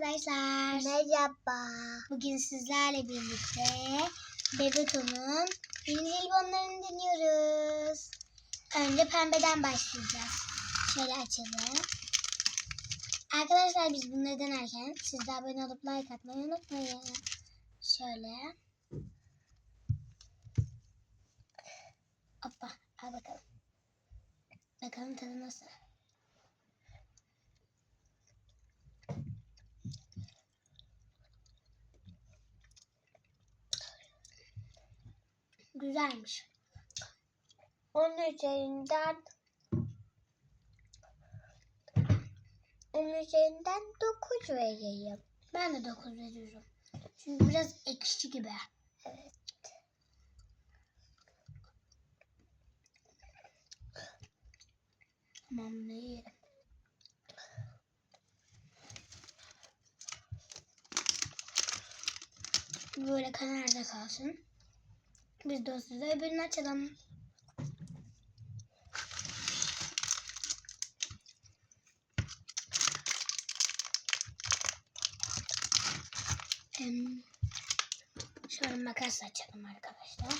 arkadaşlar. Merhaba. Bugün sizlerle birlikte Bebeto'nun yeni jelibonlarını deniyoruz. Önce pembeden başlayacağız. Şöyle açalım. Arkadaşlar biz bunları denerken siz de abone olup like atmayı unutmayın. Şöyle. Hoppa al bakalım. Bakalım tadı nasıl. Güzelmiş. Onun üzerinden onun üzerinden 9 vereyim. Ben de 9 veriyorum. Çünkü biraz ekşi gibi. Evet. Tamam bunu yiyelim. Böyle kenarda kalsın. Biz sırada öbürünü açalım. Şöyle makas açalım arkadaşlar.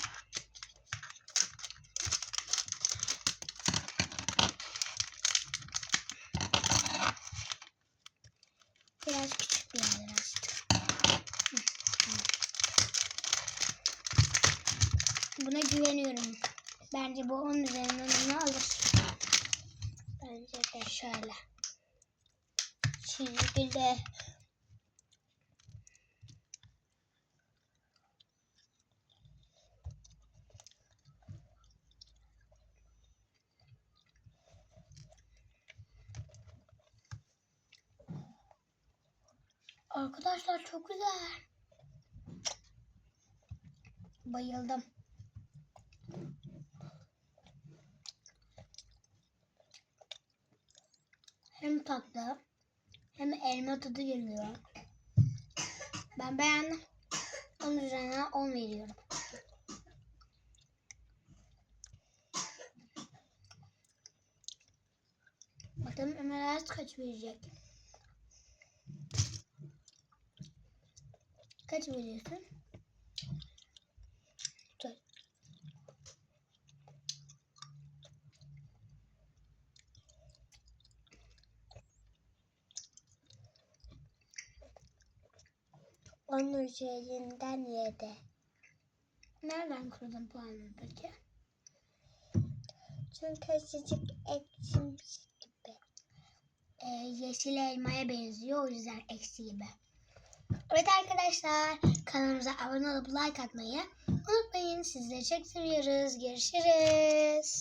Biraz küçük bir Buna güveniyorum. Bence bu 10 üzerinden onu alır. Bence de şöyle. Şekilde Arkadaşlar çok güzel. Bayıldım. Tatlı hem elma tadı geliyor. Ben beğendim. Onun üzerine 10 veriyorum. Bakalım Ömer Aras kaç verecek? Kaç veriyorsun? Onun üzerinden 7. Nereden kırdın puanını peki? Çünkü azıcık ekşimiş gibi. Ee, yeşil elmaya benziyor o yüzden eksi gibi. Evet arkadaşlar kanalımıza abone olup like atmayı unutmayın. Sizleri çok seviyoruz. Görüşürüz.